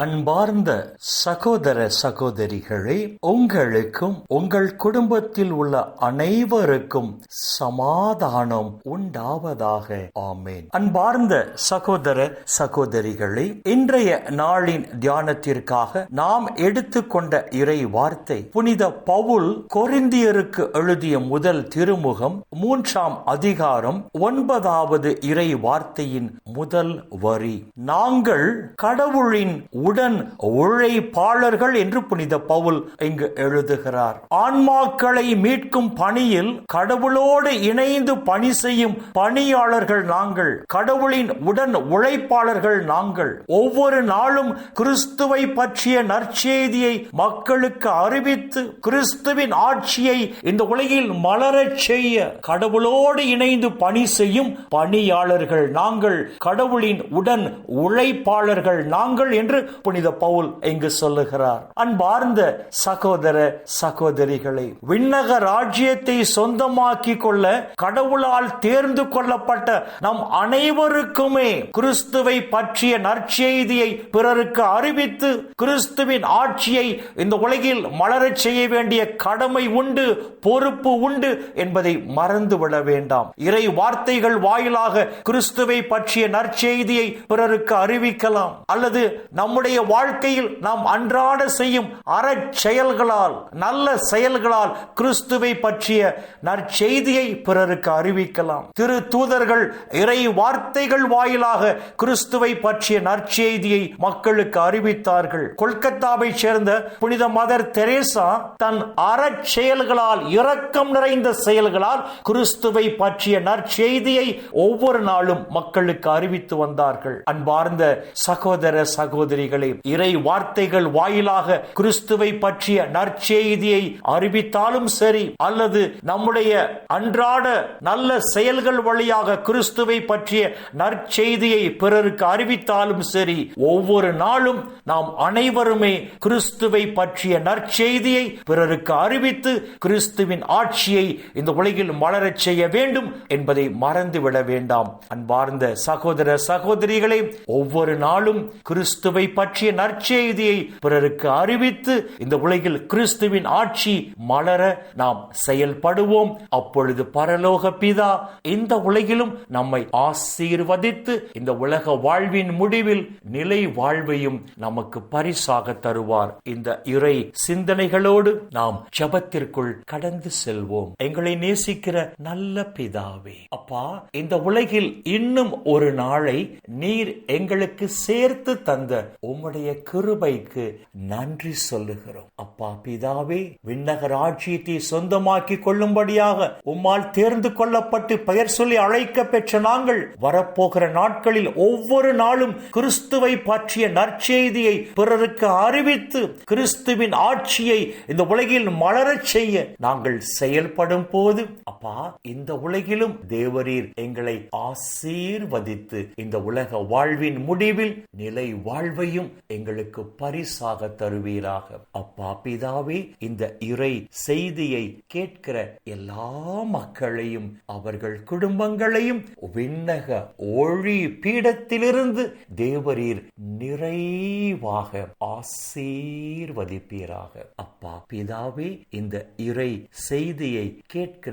அன்பார்ந்த சகோதர சகோதரிகளே உங்களுக்கும் உங்கள் குடும்பத்தில் உள்ள அனைவருக்கும் சமாதானம் உண்டாவதாக. ஆமேன். அன்பார்ந்த சகோதர சகோதரிகளே இன்றைய நாளின் தியானத்திற்காக நாம் எடுத்துக்கொண்ட இறை வார்த்தை புனித பவுல் கொரிந்தியருக்கு எழுதிய முதல் திருமுகம் மூன்றாம் அதிகாரம் ஒன்பதாவது இறை வார்த்தையின் முதல் வரி. நாங்கள் கடவுளின் உடன் உழைப்பாளர்கள் என்று புனித பவுல் இங்கு எழுதுகிறார். ஆன்மாக்களை மீட்கும் பணியில் கடவுளோடு இணைந்து பணி செய்யும் பணியாளர்கள் நாங்கள் கடவுளின் உடன் உழைப்பாளர்கள் நாங்கள். ஒவ்வொரு நாளும் கிறிஸ்துவை பற்றிய நற்செய்தியை மக்களுக்கு அறிவித்து கிறிஸ்துவின் ஆட்சியை இந்த உலகில் மலரச் செய்ய கடவுளோடு இணைந்து பணி செய்யும் பணியாளர்கள் நாங்கள் கடவுளின் உடன் உழைப்பாளர்கள் நாங்கள் என்று புனித பவுல் இங்கு சொல்லுகிறார். அன்பார்ந்த சகோதர சகோதரிகளை விண்ணக ராஜ்யத்தை சொந்தமாக்கி கொள்ள கடவுளால் தேர்ந்து கொள்ளப்பட்ட நம் அனைவருக்குமே கிறிஸ்துவை பற்றிய நற்செய்தியை பிறருக்கு அறிவித்து கிறிஸ்துவின் ஆட்சியை இந்த உலகில் மலரச் செய்ய வேண்டிய கடமை உண்டு பொறுப்பு உண்டு என்பதை மறந்துவிட வேண்டாம். இறை வார்த்தைகள் வாயிலாக கிறிஸ்துவை பற்றிய நற்செய்தியை பிறருக்கு அறிவிக்கலாம். அல்லது நம்முடைய வாழ்க்கையில் நாம் அன்றாட செய்யும் அறச்செயல்களால் நல்ல செயல்களால் கிறிஸ்துவை பற்றிய நற்செய்தியை பிறருக்கு அறிவிக்கலாம். திரு தூதர்கள் இறை வார்த்தைகள் வாயிலாக கிறிஸ்துவை பற்றிய நற்செய்தியை மக்களுக்கு அறிவித்தார்கள். கொல்கத்தாவை சேர்ந்த புனித மதர் தெரேசா தன் அறச்செயல்களால் இரக்கம் நிறைந்த செயல்களால் கிறிஸ்துவை பற்றிய நற்செய்தியை ஒவ்வொரு நாளும் மக்களுக்கு அறிவித்து வந்தார்கள். அன்பார்ந்த சகோதர சகோதரிகள் இறை வார்த்தைகள் வாயிலாக கிறிஸ்துவை பற்றிய நற்செய்தியை அறிவித்தாலும் சரி அல்லது நம்முடைய அன்றாட நல்ல செயல்கள் வழியாக கிறிஸ்துவை பற்றிய நற்செய்தியை பிறருக்கு அறிவித்தாலும் சரி ஒவ்வொரு நாளும் நாம் அனைவருமே கிறிஸ்துவை பற்றிய நற்செய்தியை பிறருக்கு அறிவித்து கிறிஸ்துவின் ஆட்சியை இந்த உலகில் மலரச் செய்ய வேண்டும் என்பதை மறந்துவிட வேண்டாம். அன்பார்ந்த சகோதர சகோதரிகளை ஒவ்வொரு நாளும் கிறிஸ்துவை பற்றி பற்றிய நற்செய்தியை பிறருக்கு அறிவித்து இந்த உலகில் கிறிஸ்துவின் ஆட்சி மலர நாம் செயல்படுவோம். அப்பொழுது பரலோக பிதா இந்த உலகிலும் நம்மை ஆசீர்வதித்து இந்த உலக வாழ்வின் முடிவில் நிலை வாழ்வையும் நமக்கு பரிசாக தருவார். இந்த இறை சிந்தனைகளோடு நாம் ஜபத்திற்குள் கடந்து செல்வோம். எங்களை நேசிக்கிற நல்ல பிதாவே அப்பா இந்த உலகில் இன்னும் ஒரு நாளை நீர் எங்களுக்கு சேர்த்து தந்த உம்முடைய கிருபைக்கு நன்றி சொல்லுகிறோம். அப்பா பிதாவே விண்ணகர் ஆட்சியத்தை சொந்தமாக்கி கொள்ளும்படியாக உம்மால் தேர்ந்து கொள்ளப்பட்டு பெயர் சொல்லி அழைக்க பெற்ற நாங்கள் வரப்போகிற நாட்களில் ஒவ்வொரு நாளும் கிறிஸ்துவை பற்றிய நற்செய்தியை பிறருக்கு அறிவித்து கிறிஸ்துவின் ஆட்சியை இந்த உலகில் மலரச் செய்ய நாங்கள் செயல்படும் போது அப்பா இந்த உலகிலும் தேவரீர் எங்களை ஆசீர்வதித்து இந்த உலக வாழ்வின் முடிவில் நிலை வாழ்வையும் எங்களுக்கு பரிசாக தருவீராக. அப்பா பிதாவே இந்த இறை செய்தியை கேட்கிற எல்லா மக்களையும் அவர்கள் குடும்பங்களையும் விண்ணக ஒளி பீடத்திலிருந்து தேவரீர் நிறைவாக ஆசீர்வதிப்பீராக. அப்பா பிதாவே இந்த இறை செய்தியை கேட்கிற